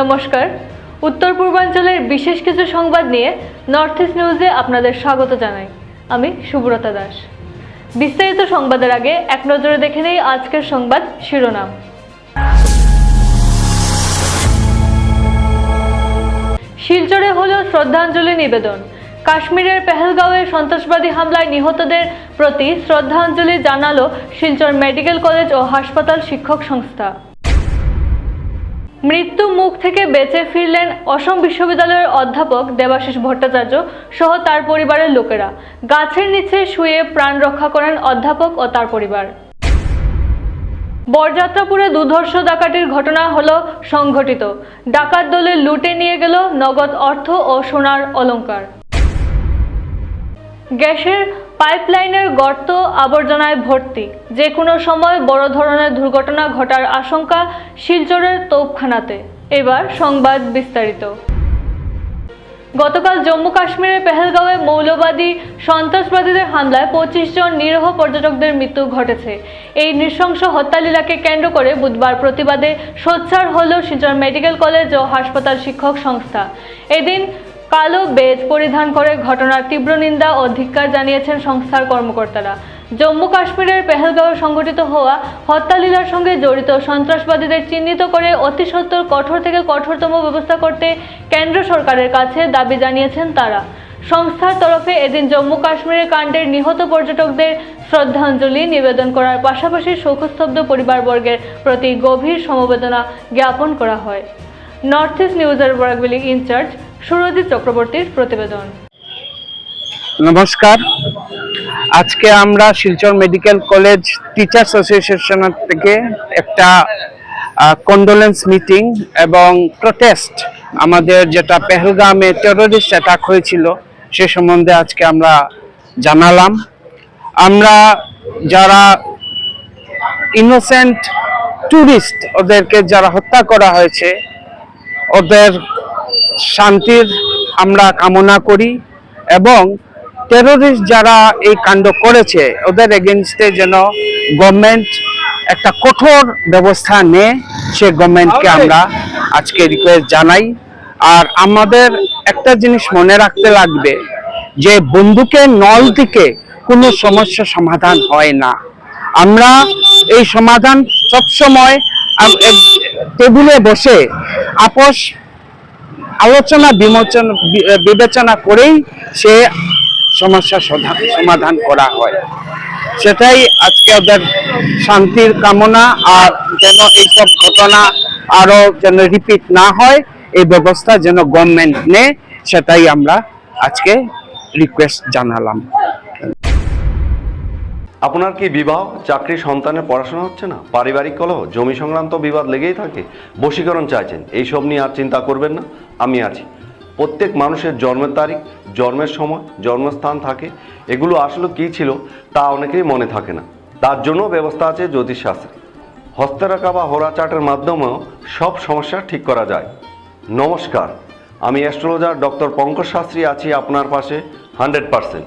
নমস্কার। উত্তর পূর্বাঞ্চলের বিশেষ কিছু সংবাদ নিয়ে নর্থ ইস্ট নিউজে আপনাদের স্বাগত জানাই। আমি সুব্রতা দাস। বিস্তারিত সংবাদের আগে এক নজরে দেখে নেই আজকের সংবাদ শিরোনাম। শিলচরে হল শ্রদ্ধাঞ্জলি নিবেদন। কাশ্মীরের পেহেলগাঁওয়ে সন্ত্রাসবাদী হামলায় নিহতদের প্রতি শ্রদ্ধাঞ্জলি জানালো শিলচর মেডিকেল কলেজ ও হাসপাতাল শিক্ষক সংস্থা। মৃত্যু মুখ থেকে বেঁচে ফিরলেন অসম বিশ্ববিদ্যালয়ের অধ্যাপক দেবাশিস ভট্টাচার্য সহ তার পরিবারের লোকেরা। গাছের নিচে শুয়ে প্রাণ রক্ষা করেন অধ্যাপক ও তার পরিবার। বরযাত্রাপুরে দুধর্ষ ডাকাতির ঘটনা হল সংঘটিত। ডাকাত দলে লুটে নিয়ে গেল নগদ অর্থ ও সোনার অলংকার। গ্যাসের পাইপলাইনের গর্ত আবর্জনায় ভর্তি। যে কোনো সময় বড় ধরনের দুর্ঘটনা ঘটার আশঙ্কা শিলচরের তোপখানাতে। এবার সংবাদ বিস্তারিত। গতকাল জম্মু কাশ্মীরের পেহেলগাঁওয়ে মৌলবাদী সন্ত্রাসবাদীদের হামলায় পঁচিশ জন নিরীহ পর্যটকদের মৃত্যু ঘটেছে। এই নৃশংস হত্যালীলাকে কেন্দ্র করে বুধবার প্রতিবাদে সোচ্ছার হল শিলচর মেডিকেল কলেজ ও হাসপাতাল শিক্ষক সংস্থা। এদিন কালো বেজ পরিধান করে ঘটনার তীব্র নিন্দা ও ধিক্কার জানিয়েছেন সংস্থার কর্মকর্তারা। জম্মু কাশ্মীরের পেহেলগাঁওয়ে সংঘটিত হওয়া হত্যালীলার সঙ্গে জড়িত সন্ত্রাসবাদীদের চিহ্নিত করে অতি সত্বর কঠোর থেকে কঠোরতম ব্যবস্থা করতে কেন্দ্র সরকারের কাছে দাবি জানিয়েছেন তারা। সংস্থার তরফে এদিন জম্মু কাশ্মীরের কাণ্ডের নিহত পর্যটকদের শ্রদ্ধাঞ্জলি নিবেদন করার পাশাপাশি শোকস্তব্ধ পরিবারবর্গের প্রতি গভীর সমবেদনা জ্ঞাপন করা হয়। নর্থ ইস্ট নিউজের বরাকবেলি ইনচার্জ সুরজিৎ চক্রবর্তীর প্রতিবেদন। নমস্কার। আজকে আমরা Silchar medical college teachers association থেকে একটা কন্ডোলেন্স মিটিং এবং প্রটেস্ট আমাদের যেটা পেহেলগামে টেরোরিস্ট অ্যাটাক হয়েছিল, সে সম্বন্ধে আজকে আমরা জানালাম। আমরা যারা ইনোসেন্ট ট্যুরিস্ট ওদেরকে যারা হত্যা করা হয়েছে, ওদের শান্তির আমরা কামনা করি এবং টেরোরিস্ট যারা এই কাণ্ড করেছে ওদের এগেনস্টে যেন গভর্নমেন্ট একটা কঠোর ব্যবস্থা নেয় সে গভর্নমেন্টকে আমরা আজকে রিকোয়েস্ট জানাই। আর আমাদের একটা জিনিস মনে রাখতে লাগবে যে বন্দুকের নল থেকে কোনো সমস্যা সমাধান হয় না। আমরা এই সমাধান সবসময় টেবিলে বসে আপোষ আলোচনা, বিমোচন বিবেচনা করেই সে সমস্যা সমাধান করা হয়। সেটাই আজকে ওদের শান্তির কামনা, আর যেন এইসব ঘটনা আরও যেন রিপিট না হয়, এই ব্যবস্থা যেন গভর্নমেন্ট নেয় সেটাই আমরা আজকে রিকোয়েস্ট জানালাম। আপনার কি বিবাহ, চাকরি, সন্তানের পড়াশোনা হচ্ছে না? পারিবারিক কলহ, জমি সংক্রান্ত বিবাদ লেগেই থাকে? বশীকরণ চাইছেন। এইসব নিয়ে আর চিন্তা করবেন না। আমি আছি। প্রত্যেক মানুষের জন্মের তারিখ, জন্মের সময়, জন্মস্থান থাকে। এগুলো আসলে কী ছিল তা অনেকেই মনে থাকে না। তার জন্য ব্যবস্থা আছে জ্যোতিষশাস্ত্রে হস্তরেখা বা হোরা চার্টের মাধ্যমেও সব সমস্যা ঠিক করা যায়। নমস্কার। আমি অ্যাস্ট্রোলজার ডক্টর পঙ্কজ শাস্ত্রী আছি আপনার পাশে হান্ড্রেড পারসেন্ট।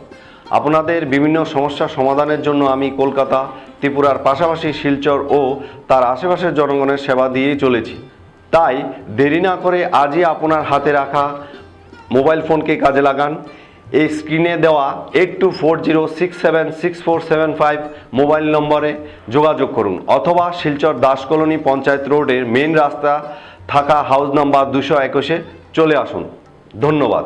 আপনাদের বিভিন্ন সমস্যার সমাধানের জন্য আমি কলকাতা, ত্রিপুরার পাশাপাশি শিলচর ও তার আশেপাশের জনগণের সেবা দিয়েই চলেছি। তাই দেরি না করে আজই আপনার হাতে রাখা মোবাইল ফোনকে কাজে লাগান। এই স্ক্রিনে দেওয়া eight two four zero six seven six four seven five mobile নম্বরে যোগাযোগ করুন অথবা শিলচর দাস কলোনি পঞ্চায়েত রোডের মেন রাস্তা থাকা হাউস নাম্বার দুশো একুশে চলে আসুন। ধন্যবাদ।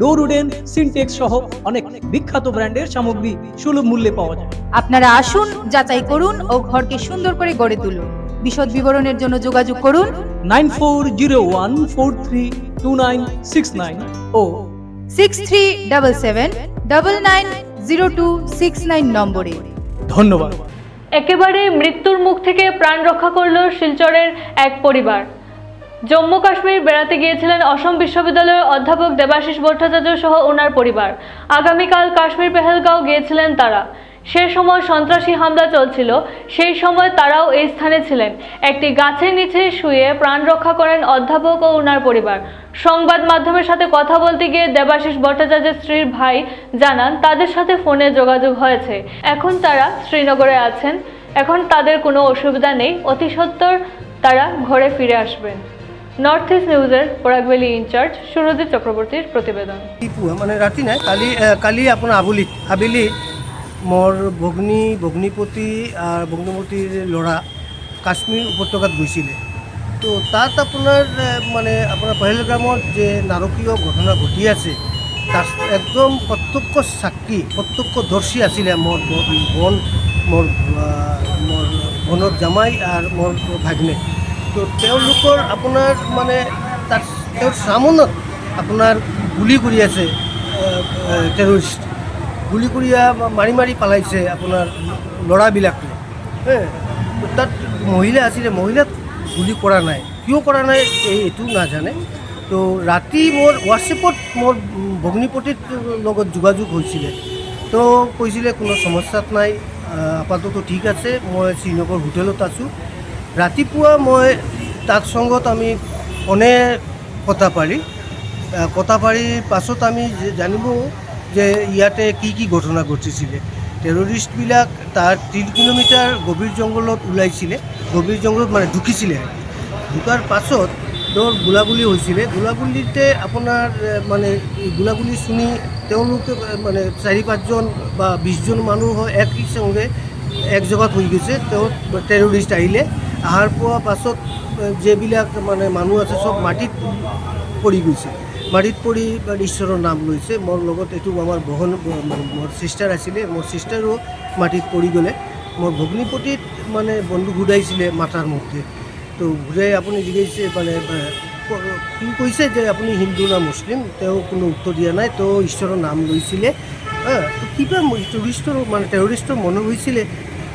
door wooden Sintex সহ অনেক বিখ্যাত ব্র্যান্ডের সামগ্রী সুলভ মূল্যে পাওয়া যায়। আপনারা আসুন যাচাই করুন ও ঘরকে সুন্দর করে গড়ে তুলুন। বিশদ বিবরণের জন্য যোগাযোগ করুন। Nine four zero one four three two nine six nine ও six three double seven double nine zero two six nine নম্বরে। ধন্যবাদ। একেবারে মৃত্যুর মুখ থেকে প্রাণ রক্ষা করল শিলচরের এক পরিবার। জম্মু কাশ্মীর বেড়াতে গিয়েছিলেন অসম বিশ্ববিদ্যালয়ের অধ্যাপক দেবাশিস ভট্টাচার্য সহ ওনার পরিবার। আগামীকাল কাশ্মীর পেহেলগাঁও গিয়েছিলেন তারা। সে সময় সন্ত্রাসী হামলা চলছিল। সেই সময় তারাও এই স্থানে ছিলেন। একটি গাছের নিচে শুয়ে প্রাণ রক্ষা করেন অধ্যাপক ও ওনার পরিবার। সংবাদ মাধ্যমের সাথে কথা বলতে গিয়ে দেবাশিস ভট্টাচার্যের স্ত্রীর ভাই জানান, তাদের সাথে ফোনে যোগাযোগ হয়েছে। এখন তারা শ্রীনগরে আছেন। এখন তাদের কোনো অসুবিধা নেই। অতি সত্বর তারা ঘরে ফিরে আসবেন। নর্থ ইস্ট নিউজের পরাগবেলি ইনচার্জ সুরজিৎ চক্রবর্তীর প্রতিবেদন। মানে ৰাতি নাই কালি কালি আপোনাৰ আবেলিত আবেলিত মোৰ ভগ্নী ভগ্নীপতি আৰু ভগ্নীপতিৰ ল'ৰা কাশ্মীৰ উপত্যকাত গৈছিলে। তো তাত আপোনাৰ মানে আপোনাৰ পহেলগ্ৰামত যে নাৰকীয় ঘটনা ঘটি আছে তাত একদম প্ৰত্যক্ষ চাক্ষী প্ৰত্যক্ষদৰ্শী আছিলে মোৰ ব- বন মোৰ আ, মোৰ বনৰ জামাই আৰু মোৰ ভাগ্নে। তো তেওঁলোকৰ আপোনাৰ মানে তাত তেওঁৰ চামনত আপোনাৰ গুলি কৰি আছে টেৰৰিষ্ট গুলি কৰি মাৰি মাৰি পেলাইছে আপোনাৰ ল'ৰাবিলাকে। তাত মহিলা আছিলে, মহিলাক গুলি কৰা নাই। কিয় কৰা নাই এই, এইটো নাজানে। তো ৰাতি মোৰ হোৱাটছএপত মোৰ ভগ্নীপতিৰ লগত যোগাযোগ হৈছিলে। তো কৈছিলে কোনো সমস্যাত নাই আপাতত ঠিক আছে, মই শ্ৰীনগৰ হোটেলত আছোঁ। ৰাতিপুৱা মই তাক সংগত আমি ফোনে কথা পাৰি। কথা পাৰিৰ পাছত আমি জানিব যে ইয়াতে কি কি ঘটনা ঘটিছিলে। টেৰৰিষ্টবিলাক তাৰ তিনি কিলোমিটাৰ গভীৰ জংঘলত ওলাইছিলে। গভীৰ জংঘলত মানে ঢুকিছিলে ঢুকাৰ পাছত তেওঁৰ গোলাগুলি হৈছিলে। গোলাগুলিতে আপোনাৰ মানে গোলাগুলি শুনি তেওঁলোকে মানে চাৰি, পাঁচজন বা বিছজন মানুহ হয় এক সঙ্গে এক জেগাত হৈ গৈছে। তেওঁ টেৰৰিষ্ট আহিলে। অহাৰ পোৱা পাছত যিবিলাক মানে মানুহ আছে, চব মাটিত পৰি গৈছে। মাটিত পৰি ঈশ্বৰৰ নাম লৈছে। মোৰ লগত এইটো আমাৰ বহন মোৰ চিষ্টাৰ আছিলে। মোৰ চিষ্টাৰো মাটিত পৰি গ'লে। মোৰ ভগ্নীপতিত মানে বন্দুক ঘূৰাইছিলে মাথাৰ মধ্যে তো ঘূৰাই আপুনি জিজ্ঞাসিছে মানে ক- কৈছে যে আপুনি হিন্দু না মুছলিম? তেওঁ কোনো উত্তৰ দিয়া নাই। তেওঁ ঈশ্বৰৰ নাম লৈছিলে। কিবা টুৰিষ্টৰ মানে টেৰৰিষ্টৰ মনত হৈছিলে।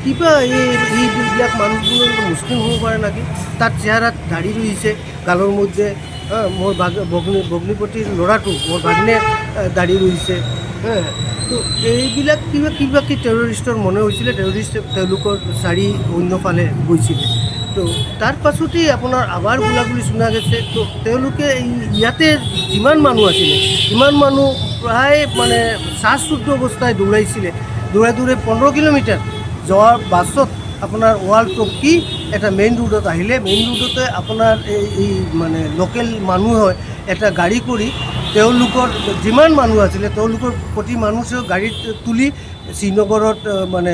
কিবা এই এইবিলাক মানুহবোৰ মুছলিম হ'ব পাৰে নেকি? তাত চেহাৰাত দাড়ি ৰৈছে গালৰ মধ্যে বাগ ভগ্নী ভগ্নীপতিৰ ল'ৰাটো, মোৰ ভাগ্নে দাড়ি ৰৈছে হা। তো এইবিলাক কিবা কিবা কি টেৰৰিষ্টৰ মনে হৈছিলে টেৰৰিষ্ট তেওঁলোকৰ চাৰি অন্যফালে গৈছিলে। তো তাৰ পাছতেই আপোনাৰ আবাৰ গোলাগুলি শুনা গৈছে, তো তেওঁলোকে ইয়াতে যিমান মানুহ আছিলে, সিমান মানুহ প্ৰায় মানে শ্বাসশুদ্ধ অৱস্থায় দৌৰাইছিলে। দৌৰাই দৌৰাই পোন্ধৰ কিলোমিটাৰ। যোৱাৰ পাছত আপোনাৰ ৱাল টপকি এটা মেইন ৰোডত আহিলে মেইন ৰোডতে আপোনাৰ এই মানে লোকেল মানুহ হয়, এটা গাড়ী কৰি তেওঁলোকৰ, যিমান মানুহ আছিলে, তেওঁলোকৰ প্ৰতি মানুহে গাড়ীত তুলি শ্ৰীনগৰত মানে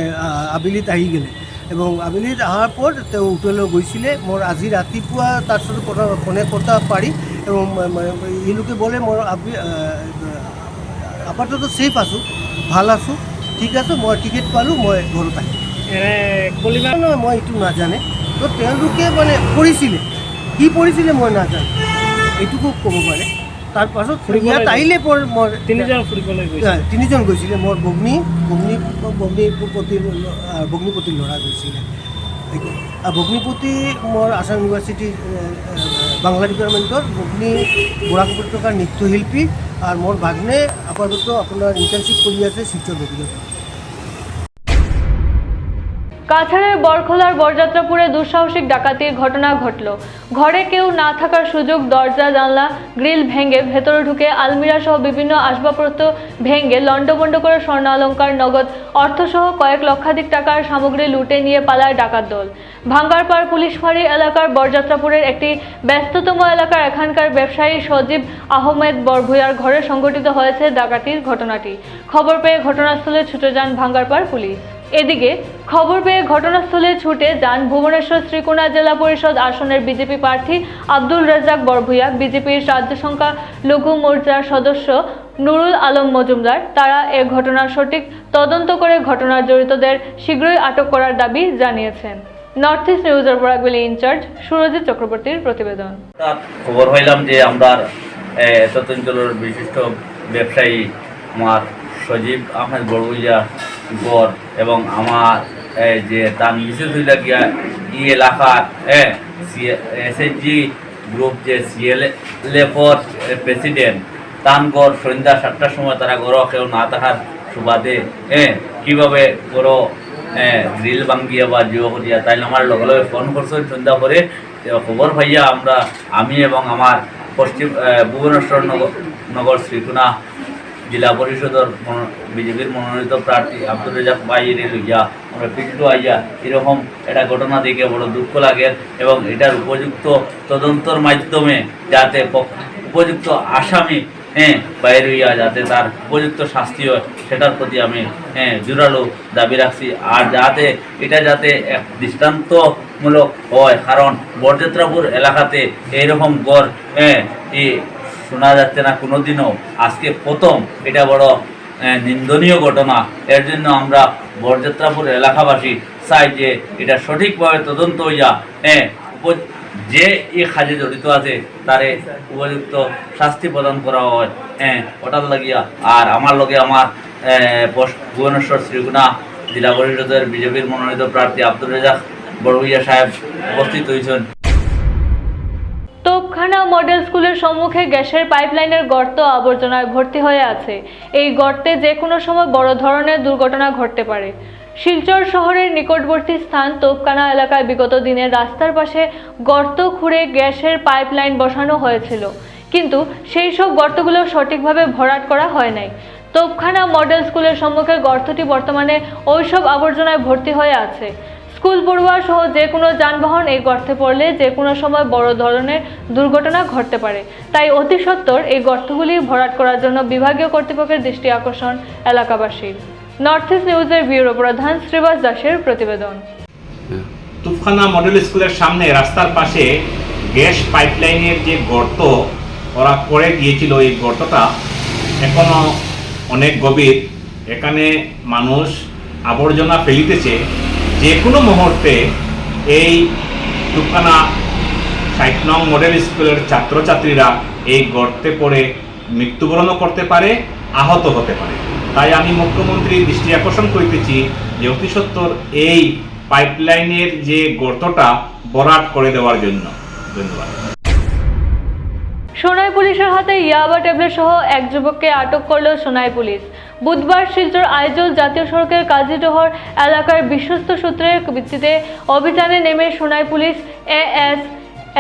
আবেলিত আহি গ'লে। এবং আবেলিত অহাৰ পর তেওঁ হোটেলে গৈছিলে। মোৰ আজি ৰাতিপুৱা তাৰ কথা, ফোনে কথা পাৰি এবং এই লোকে বলে, মোৰ আপাতত সেফ আছোঁ, ভালো আছোঁ। ঠিক আছে মই টিকেট পালোঁ মই ঘৰত আহিম নহয় মই এইটো নাজানে। তো তেওঁলোকে মানে পৰিছিলে কি পৰিছিলে মই নাজানো। এইটোকো ক'ব পাৰে। তাৰপাছত ইয়াত আহিলে মই তিনিজন ফুৰিবলৈ গৈছে। তিনিজন গৈছিলে। মোৰ ভগ্নী ভগ্নীপতিৰ আহ, ভগ্নীপতিৰ ল'ৰা গৈছিলে। ভগ্নীপতি মোৰ আসাম ইউনিভাৰ্চিটিৰ বাংলা ডিপাৰ্টমেণ্টৰ ভগ্নী বৰাক উপত্যকাৰ নৃত্যশিল্পী। আৰু মোৰ ভাগ্নে আপাতত আপোনাৰ ইণ্টাৰ্ণশ্বিপ কৰি আছে শিলচৰ মেডিকেল কাছাড়ের বরখোলার বরযাত্রাপুরে দুঃসাহসিক ডাকাতির ঘটনা ঘটল। ঘরে কেউ না থাকার সুযোগ দরজা, জানলা, গ্রিল ভেঙে ভেতরে ঢুকে আলমিরা সহ বিভিন্ন আসবাবপত্র ভেঙে লণ্ডভণ্ড করে স্বর্ণ অলঙ্কার, নগদ অর্থসহ কয়েক লক্ষাধিক টাকার সামগ্রী লুটে নিয়ে পালায় ডাকাত দল। ভাঙ্গারপাড় পুলিশ ফাঁড়ি এলাকার বরযাত্রাপুরের একটি ব্যস্ততম এলাকার এখানকার ব্যবসায়ী সজীব আহমেদ বরভুয়ার ঘরে সংঘটিত হয়েছে ডাকাতির ঘটনাটি। খবর পেয়ে ঘটনাস্থলে ছুটে যান ভাঙ্গারপাড় পুলিশ। এদিকে খবর পেয়ে ঘটনাস্থলে ছুটে যান ভুবনেশ্বর শ্রীকোনা জেলা পরিষদ আসনের বিজেপি প্রার্থী আব্দুল রাজ্জাক বরভুইয়া বিজেপির রাজ্য সংখ্যা লঘু মোর্চার সদস্য নুরুল আলম মজুমদার। তারা এ ঘটনার সঠিক তদন্ত করে ঘটনার জড়িতদের শীঘ্রই আটক করার দাবি জানিয়েছেন। নর্থ ইস্ট নিউজের বরাকবেলি ইনচার্জ সুরজিৎ চক্রবর্তীর প্রতিবেদন। খবর হইলাম যে আমরা বিশিষ্ট ব্যবসায়ী সজীব আহমেদ বড়ুইয়া গড় এবং আমার যে তার মিসেস হইলা গিয়া ই এলাকার হ্যাঁ এস এইচ জি গ্রুপ যে সিএলএ প্রেসিডেন্ট প্রেসিডেন্ট তানগড় সন্ধ্যা সাতটার সময় তারা গড়, কেউ না থাকার সুবাদে হ্যাঁ কীভাবে গড় গ্রিল ভাঙ্গিয়া বা জিও করিয়া তাইলে আমার লগে লগে ফোন করছেন সন্ধ্যা করে খবর পাইয়া আমরা, আমি এবং আমার পশ্চিম ভুবনেশ্বর নগর নগর শ্রীকুনা জেলা পরিষদের বিজেপির মনোনীত প্রার্থী আব্দুল রেজাক ভাইয়ের লইয়া আমরা ফিল্ডও আইয়া এরকম একটা ঘটনা দেখে বড় দুঃখ লাগে এবং এটার উপযুক্ত তদন্তর মাধ্যমে যাতে উপযুক্ত আসামি হ্যাঁ বাইরে হইয়া যাতে তার উপযুক্ত শাস্তি হয়, সেটার প্রতি আমি হ্যাঁ জোরালো দাবি রাখছি। আর যাতে এটা যাতে এক দৃষ্টান্তমূলক হয়, কারণ বরযাত্রাপুর এলাকাতে এইরকম গড় হ্যাঁ শোনা যাচ্ছে না কোনোদিনও। আজকে প্রথম এটা বড় নিন্দনীয় ঘটনা। এর জন্য আমরা বরযাত্রাপুর এলাকাবাসী চাই যে এটা সঠিকভাবে তদন্ত হইয়া হ্যাঁ যে এই কাজে জড়িত আছে, তারে উপযুক্ত শাস্তি প্রদান করা হয় হ্যাঁ ওটার লাগিয়া। আর আমার লগে আমার ভুবনেশ্বর শ্রীগুণা জেলা পরিষদের বিজেপির মনোনীত প্রার্থী আব্দুল রেজাক বড়ভূইয়া সাহেব উপস্থিত হয়েছেন। তোপখানা মডেল স্কুলের সম্মুখে গ্যাসের পাইপলাইনের গর্ত আবর্জনায় ভর্তি হয়ে আছে। এই গর্তে যে কোনো সময় বড় ধরনের দুর্ঘটনা ঘটতে পারে। শিলচর শহরের নিকটবর্তী স্থান তোপখানা এলাকায় বিগত দিনে রাস্তার পাশে গর্ত খুঁড়ে গ্যাসের পাইপলাইন বসানো হয়েছিল। কিন্তু সেই সব গর্তগুলো সঠিকভাবে ভরাট করা হয় নাই। তোপখানা মডেল স্কুলের সম্মুখে গর্তটি বর্তমানে ওইসব আবর্জনায় ভর্তি হয়ে আছে। স্কুল পড়ুয়া সহ যে কোনো যানবাহন এই গর্তে পড়লে যে কোনো সময় বড় ধরনের দুর্ঘটনা ঘটতে পারে। তাই অতি সত্বর এই গর্তগুলি ভরাট করার জন্য বিভাগীয় কর্তৃপক্ষের দৃষ্টি আকর্ষণ এলাকাবাসীর। নর্থ ইস্ট নিউজের ব্যুরো প্রধান শ্রীবাস দাসের প্রতিবেদন। তুফখানা মডেল স্কুলের সামনে রাস্তার পাশে গ্যাস পাইপলাইনের যে গর্ত, ওরা করে গিয়েছিল। এই গর্তটা এখনও অনেক গভীর। এখানে মানুষ আবর্জনা ফেলিতেছে। যে কোনো মুহূর্তে এই তুফখানা ষাট নং মডেল স্কুলের ছাত্রছাত্রীরা এই গর্তে পড়ে মৃত্যুবরণও করতে পারে, আহত হতে পারে। তাই আমি মুখ্যমন্ত্রীর দৃষ্টি আকর্ষণ করিতেছি যে অতি সত্বর এই পাইপলাইনের যে গর্তটা বরাট করে দেওয়ার জন্য। ধন্যবাদ। সোনাই পুলিশের হাতে ইয়াবা ট্যাবলেট সহ এক যুবককে আটক করল সোনাই পুলিশ। বুধবার শিলচর আইজল জাতীয় সড়কের কাজীডোহর এলাকার বিশ্বস্ত সূত্রের ভিত্তিতে অভিযানে নেমে Sonai police AS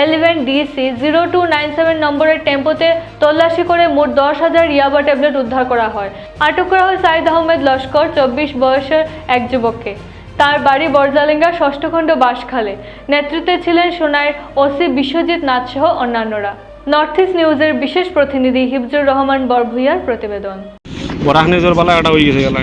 eleven DC zero two nine seven নম্বরের টেম্পোতে তল্লাশি করে মোট দশ হাজার ইয়াবা ট্যাবলেট উদ্ধার করা হয়। আটক করা হয় সাইদ আহমেদ লস্কর, চব্বিশ বয়সের এক যুবককে। তার বাড়ি বরজালেঙ্গা ষষ্ঠখণ্ড বাঁশখালে। নেতৃত্বে ছিলেন সোনাইয়ের ওসি বিশ্বজিৎ নাথ সহ অন্যান্যরা। নর্থ ইস্ট নিউজের বিশেষ প্রতিনিধি হিফজুর রহমান বরভুইয়ার প্রতিবেদন। বরাক নিজের বেলা এটা হয়ে গেছে গেলা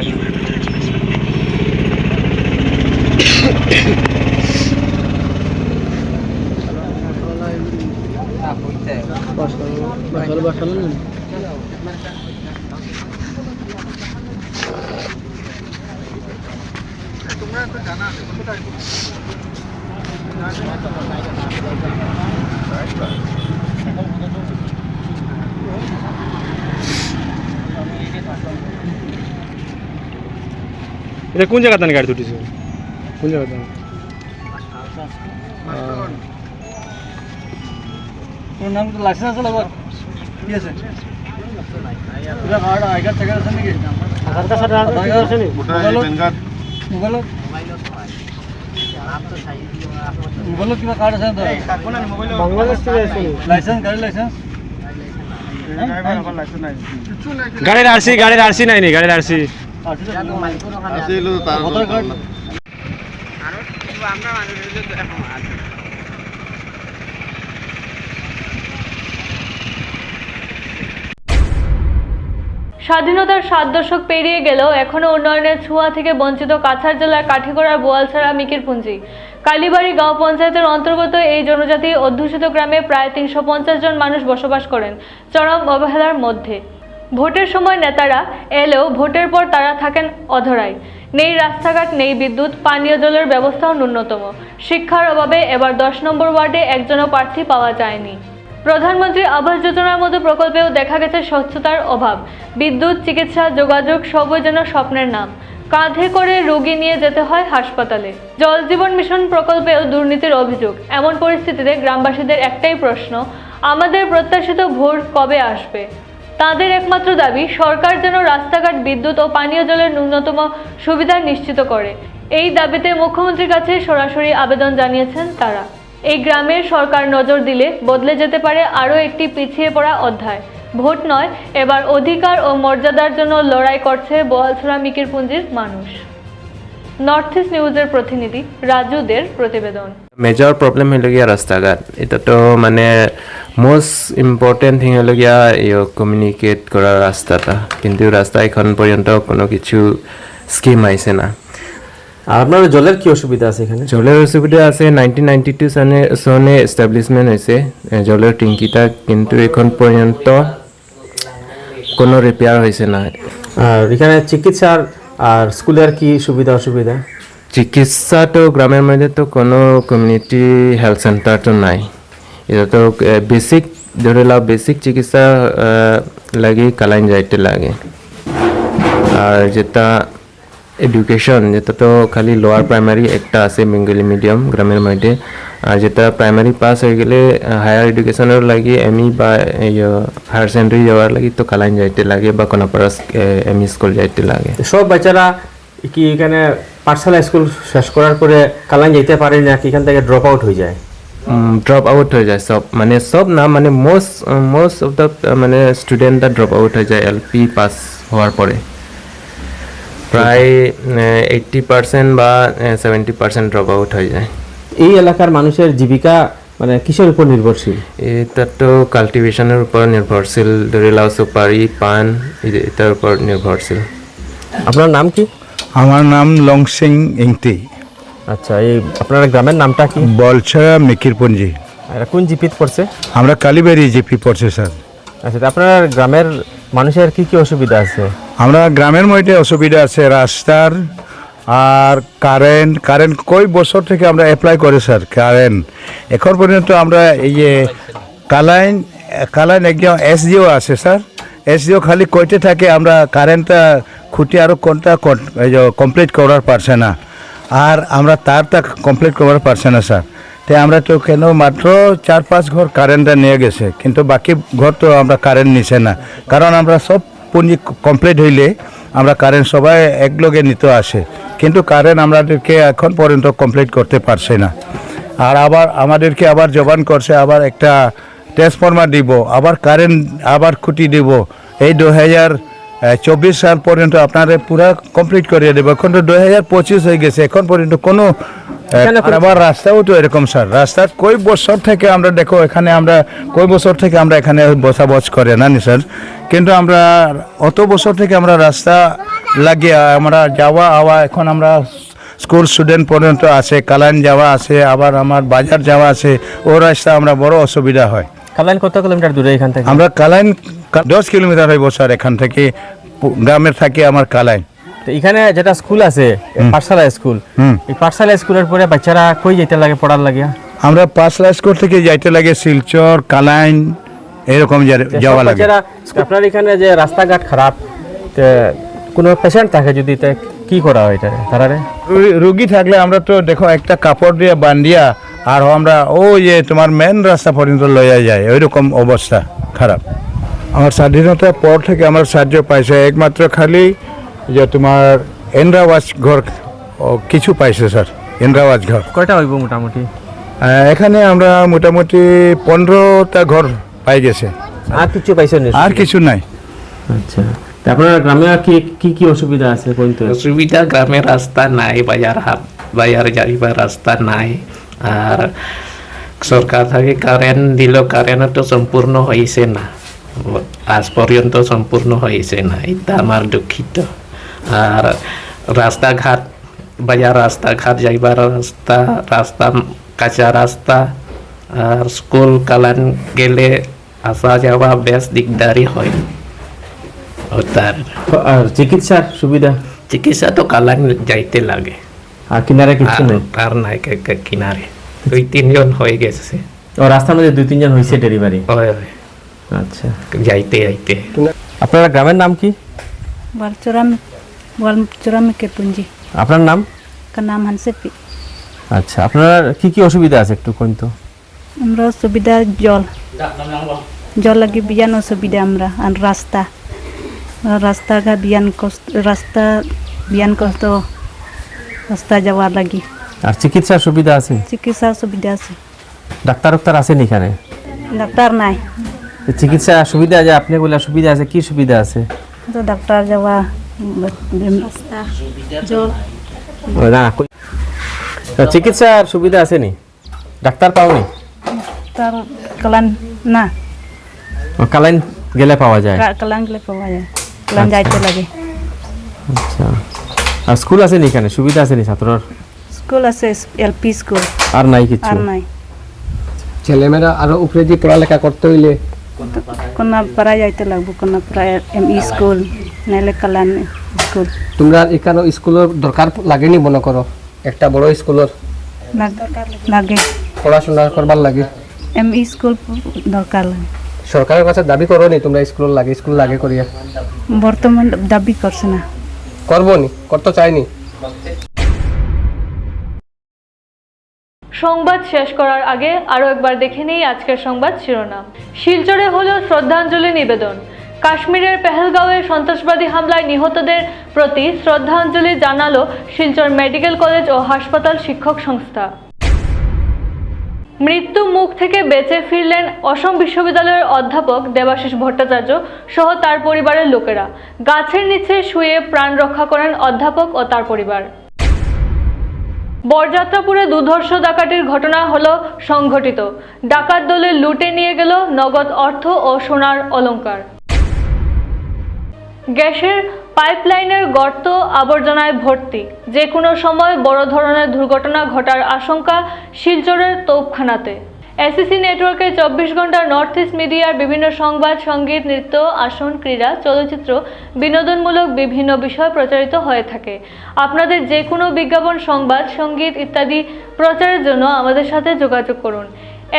এটা কোন জায়গাতে গাড়ি তুটিছে কোন জায়গাতে তোর নাম তো লাইসেন্স আছে লগত কি আছে? কিবা কাৰ্ড আই কাৰ্ড চাইকাৰ্ড আছে নেকি? আছে নেকি? মোবাইলত মোবাইলত? মোবাইলত কিবা কাৰ্ড আছে তোৰ লাইচেন্স গাড়ী লাইচেন্স গাড়ির আরসি গাড়ির আরসি নাই নি, গাড়ির আরসি স্বাধীনতার সাত দশক পেরিয়ে গেলেও এখনও উন্নয়নের ছোঁয়া থেকে বঞ্চিত কাছাড় জেলার কাঠিগড়ার বোয়ালছড়া মিকিরপুঞ্জি কালীবাড়ি গাঁও পঞ্চায়েতের অন্তর্গত এই জনজাতি অধ্যুষিত গ্রামে প্রায় তিনশো পঞ্চাশ জন মানুষ বসবাস করেন চরম অবহেলার মধ্যে। ভোটের সময় নেতারা এলেও ভোটের পর তারা থাকেন অধরাই। নেই রাস্তাঘাট, নেই বিদ্যুৎ, পানীয় জলের ব্যবস্থাও ন্যূনতম। শিক্ষার অভাবে এবার দশ নম্বর ওয়ার্ডে একজনও প্রার্থী পাওয়া যায়নি। প্রধানমন্ত্রী আবাস যোজনার মতো প্রকল্পেও দেখা গেছে স্বচ্ছতার অভাব। বিদ্যুৎ, চিকিৎসা, যোগাযোগ সবই যেন স্বপ্নের নাম। কাঁধে করে রোগী নিয়ে যেতে হয় হাসপাতালে। জল জীবন মিশন প্রকল্পেও দুর্নীতির অভিযোগ। এমন পরিস্থিতিতে গ্রামবাসীদের একটাই প্রশ্ন, আমাদের প্রত্যাশিত ভোর কবে আসবে? তাদের একমাত্র দাবি, সরকার যেন রাস্তাঘাট, বিদ্যুৎ ও পানীয় জলের ন্যূনতম সুবিধা নিশ্চিত করে। এই দাবিতে মুখ্যমন্ত্রীর কাছে সরাসরি আবেদন জানিয়েছেন তারা। এই গ্রামের সরকার নজর দিলে বদলে যেতে পারে আরও একটি পিছিয়ে পড়া অধ্যায়। ভোট নয়, এবার অধিকার ও মর্যাদার জন্য লড়াই করছে বোয়ালছড়া মিকিরপুঞ্জির মানুষ। নর্থ ইস্ট নিউজের প্রতিনিধি রাজুদের প্রতিবেদন। মেজৰ প্ৰব্লেম হ'লগীয়া ৰাস্তা ঘাট এতিয়াতো মানে মষ্ট ইম্পৰ্টেণ্ট থিং হ'লগীয়া এই কমিউনিকেট কৰা ৰাস্তা এটা কিন্তু ৰাস্তা এখন পৰ্যন্ত কোনো কিছু স্কিম আহিছে না। আর আপনার জলের কি অসুবিধা আছে এখানে? জলের অসুবিধা আছে নাইনটিন নাইনটি টু চনে চনে এষ্টাব্লিছমেণ্ট হৈছে জলের টেংকিটা কিন্তু এখন পৰ্যন্ত কোনো ৰিপেয়াৰ হৈছে না। আর এখানে চিকিৎসার আর স্কুলের কি সুবিধা অসুবিধা? চিকিৎসা তো গ্রামের মধ্যে তো কোনো কমিউনিটি হেলথ সেন্টার তো নাই। এটা তো বেসিক ধরে লাও বেসিক চিকিৎসা লাগে কালাইন যাইতে লাগে। আর যেটা এডুকেশন যেটা তো খালি লোয়ার প্রাইমারি একটা আছে বেঙ্গলি মিডিয়াম গ্রামের মধ্যে। আর যেটা প্রাইমারি পাস হয়ে গেলে হায়ার এডুকেশনের লাগে এমই বা হায়ার সেকেন্ডারি যাওয়ার লাগে তো কালাইন যাইতে লাগে বা কোনাপাড়া এমই স্কুল যাইতে লাগে। সব বাচ্চারা কি এখানে পাঠশালা স্কুল শেষ করার পরে কালান যেতে পারে না কি এখান থেকে ড্রপ আউট হয়ে যায়? ড্রপ আউট হয়ে যায় সব। মানে সব না মানে মোস্ট মোস্ট অফ দ্য মানে স্টুডেন্টরা ড্রপ আউট হয়ে যায় এল পি পাস হওয়ার পরে। প্রায় এইট্টি পার্সেন্ট বা সেভেন্টি পার্সেন্ট ড্রপ আউট হয়ে যায়। এই এলাকার মানুষের জীবিকা মানে কিসের উপর নির্ভরশীল? এটা তো কাল্টিভেশনের উপর নির্ভরশীল ধরে লাও সুপারি পান এটার উপর নির্ভরশীল। আপনার নাম কি? আমার নাম লং সিং ইংতি আচ্ছা এই আপনার গ্রামের নামটা কি? বলছড়া মিকিরপুঞ্জি। এটা কোন জিপিত পড়ছে? আমরা কালীবাড়ি জিপি পড়ছে স্যার। আচ্ছা আপনার গ্রামের মানুষের কি কি অসুবিধা আছে? আমরা গ্রামের মধ্যে অসুবিধা আছে, রাস্তার আর কারেন্ট কারেন্ট কই বছর থেকে আমরা অ্যাপ্লাই করি স্যার কারেন্ট এখন পর্যন্ত আমরা এই যে কালাইন কালাইন একজন এসডিও আছে স্যার এসডিও খালি কইতে থাকে আমরা কারেন্টটা খুঁটি আরও কোনটা কমপ্লিট করার পারছে না। আর আমরা তারটা কমপ্লিট করার পারছে না স্যার তাই আমরা তো কেন মাত্র চার পাঁচ ঘর কারেন্টটা নিয়ে গেছে, কিন্তু বাকি ঘর তো আমরা কারেন্ট নিছে না। কারণ আমরা সব পুঁজি কমপ্লিট হইলে আমরা কারেন্ট সবাই একলগে নিতে আসে। কিন্তু কারেন্ট আমাদেরকে এখন পর্যন্ত কমপ্লিট করতে পারছে না। আর আবার আমাদেরকে আবার জবান করছে, আবার একটা ট্রান্সফরমার দিব, আবার কারেন্ট আবার খুঁটি দিব। এই দু হাজার চব্বিশ সাল পর্যন্ত আপনারা পুরা কমপ্লিট করিয়ে দেবো। এখন তো দু হাজার পঁচিশ হয়ে গেছে, এখন পর্যন্ত কোনো আর আবার রাস্তাও তো এরকম স্যার। রাস্তার কই বছর থেকে আমরা দেখো এখানে আমরা কই বছর থেকে আমরা এখানে বসাবস করে না নি স্যার? কিন্তু আমরা অত বছর থেকে আমরা রাস্তা লাগিয়ে আমরা যাওয়া আওয়া এখন আমরা স্কুল স্টুডেন্ট পর্যন্ত আছে কালান যাওয়া আছে আবার আমার বাজার যাওয়া আছে ও রাস্তা আমরা বড় অসুবিধা হয়। কালাইন কত কিলোমিটার দূরে এখান থেকে? আমরা কালাইন দশ কিলোমিটার হইব স্যার এখান থেকে। গ্রামের থাকি আমার কালাইন। তো এখানে যেটা স্কুল আছে পাঠশালা স্কুল। এই পাঠশালা স্কুলের পরে বাচ্চারা কই যেতে লাগে পড়ার লাগে? আমরা পাঁচলা স্কুল থেকে যাইতে লাগে শিলচর কালাইন এরকম যাওয়া লাগে। আপনার এখানে যে রাস্তাঘাট খারাপ কোনো পেশেন্ট থাকে যদি তে কি করা হয় এটা তারারে? রুগী থাকলে আমরা তো দেখো একটা কাপড় দিয়ে বান্ধিয়া আর আমরা ও যে তোমার মেন রাস্তা পর্যন্ত লইয়া যায় ওইরকম অবস্থা খারাপ। আমার স্বাধীনতার পর থেকে আমার সাহায্য পাইছে একমাত্র খালি যে তোমার ইন্দ্রাবাস ঘর কিছু পাইছে স্যার ইন্দ্রাবাস ঘর। কয়টা হইব মোটামুটি? এখানে আমরা মোটামুটি পনেরোটা ঘর পাই গেছে। আর কিছু পাইছেন নি? আর কিছু নাই। আচ্ছা। আপনার গ্রামে কি কি কি অসুবিধা আছে কোনটা অসুবিধা গ্রামে রাস্তা নাই বাজার হাট বাজার যাইবার রাস্তা নাই আর সরকার থেকে কারেন্ট দিল কারেন্ট তো সম্পূর্ণ হয়েছে না। আজ পর্যন্ত সম্পূর্ণ হয়েছে না এটা আমার দুঃখিত। আর রাস্তাঘাট বাজার রাস্তাঘাট যাইবার রাস্তা রাস্তা কাঁচা রাস্তা আর স্কুল কালান গেলে আসা যাওয়া বেশ দিকদারি হয়। তার আর চিকিৎসার সুবিধা? চিকিৎসা তো কালান যাইতে লাগে। আর কিনারে কিছু আর নেই? আর কিনারে। দুই তিনজন হয়ে গেছে। ও রাস্তার মধ্যে দুই তিনজন হয়েছে ডেলিভারি হয় হয়। আচ্ছা। যাইতে যাইতে। আপনার গ্রামের নাম কি? বালচরা গোয়ালচুরা মেকেরপুঞ্জি আপনার নাম का नाम हंसेपी আচ্ছা আপনার কি কি অসুবিধা আছে একটু কোন তো আমরা সুবিধা জল জল লাগি বিয়ান অসুবিধা আমরা আর রাস্তা রাস্তা ঘা বিয়ান কষ্ট রাস্তা বিয়ান কষ্ট রাস্তা যাওয়ার লাগি আর চিকিৎসার সুবিধা আছে চিকিৎসা সুবিধা আছে ডাক্তার ডাক্তার আছেন এখানে ডাক্তার নাই তো চিকিৎসা সুবিধা আছে আপনি বলে সুবিধা আছে কি সুবিধা আছে তো ডাক্তার যাওয়া চিকিৎসার সুবিধা আছে নি? ডাক্তার পাওনি? তার কালান না। ও, গেলে পাওয়া যায়? কালান গেলে পাওয়া যায়। কালান যাইতে লাগে। আচ্ছা। আর স্কুল আছে নি এখানে? সুবিধা আছে নি ছাত্রর? স্কুল আছে এলপি স্কুল। আর নাই কিছু? আর নাই। ছেলেমেয়েরা আরও উপরে দিয়ে পড়ালেখা করতে হইলে কোন পাড়া যাইতে লাগবো কোন প্রায় এম ই স্কুল। নাইলে কালান স্কুল তোমরা এখানে স্কুলের দরকার লাগেনি মনে করো? একটা বড় স্কুলের লাগে পড়াশোনা করবার লাগে। এম স্কুল দরকার লাগে। সরকারের কাছে দাবি করো নি তোমরা স্কুল লাগে স্কুল লাগে করিয়া? বর্তমান দাবি করছে না। করব নি করতে চাইনি সংবাদ শেষ করার আগে আরও একবার দেখে নেই আজকের সংবাদ শিরোনাম। শিলচরে হলো শ্রদ্ধাঞ্জলি নিবেদন। কাশ্মীরের পেহেলগাঁওয়ে সন্ত্রাসবাদী হামলায় নিহতদের প্রতি শ্রদ্ধাঞ্জলি জানালো শিলচর মেডিকেল কলেজ ও হাসপাতাল শিক্ষক সংস্থা। মৃত্যু মুখ থেকে বেঁচে ফিরলেন অসম বিশ্ববিদ্যালয়ের অধ্যাপক দেবাশিস ভট্টাচার্য সহ তার পরিবারের লোকেরা। গাছের নিচে শুয়ে প্রাণ রক্ষা করেন অধ্যাপক ও তার পরিবার। বরযাত্রাপুরে দুর্ধর্ষ ডাকাতির ঘটনা হলো সংঘটিত। ডাকাত দলে লুটে নিয়ে গেল নগদ অর্থ ও সোনার অলংকার। গ্যাসের পাইপলাইনের গর্ত আবর্জনায় ভর্তি। যে কোনো সময় বড় ধরনের দুর্ঘটনা ঘটার আশঙ্কা শিলচরের তোপখানাতে। এসিসি নেটওয়ার্কের চব্বিশ ঘণ্টা নর্থ ইস্ট মিডিয়ার বিভিন্ন সংবাদ, সংগীত, নৃত্য, আসন, ক্রীড়া, চলচ্চিত্র বিনোদনমূলক বিভিন্ন বিষয় প্রচারিত হয়ে থাকে। আপনাদের যে কোনো বিজ্ঞাপন, সংবাদ, সংগীত ইত্যাদি প্রচারের জন্য আমাদের সাথে যোগাযোগ করুন।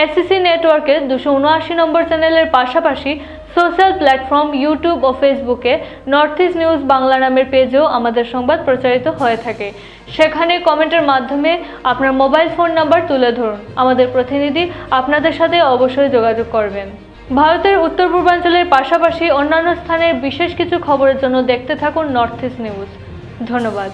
এসিসি নেটওয়ার্কের দুশো উনআশি নম্বর চ্যানেলের পাশাপাশি সোশ্যাল প্ল্যাটফর্ম ইউটিউব ও ফেসবুকে নর্থ ইস্ট নিউজ বাংলা নামের পেজেও আমাদের সংবাদ প্রচারিত হয়ে থাকে। সেখানে কমেন্টের মাধ্যমে আপনার মোবাইল ফোন নাম্বার তুলে ধরুন। আমাদের প্রতিনিধি আপনাদের সাথে অবশ্যই যোগাযোগ করবেন। ভারতের উত্তর পূর্বাঞ্চলের পাশাপাশি অন্যান্য স্থানের বিশেষ কিছু খবরের জন্য দেখতে থাকুন নর্থ ইস্ট নিউজ। ধন্যবাদ।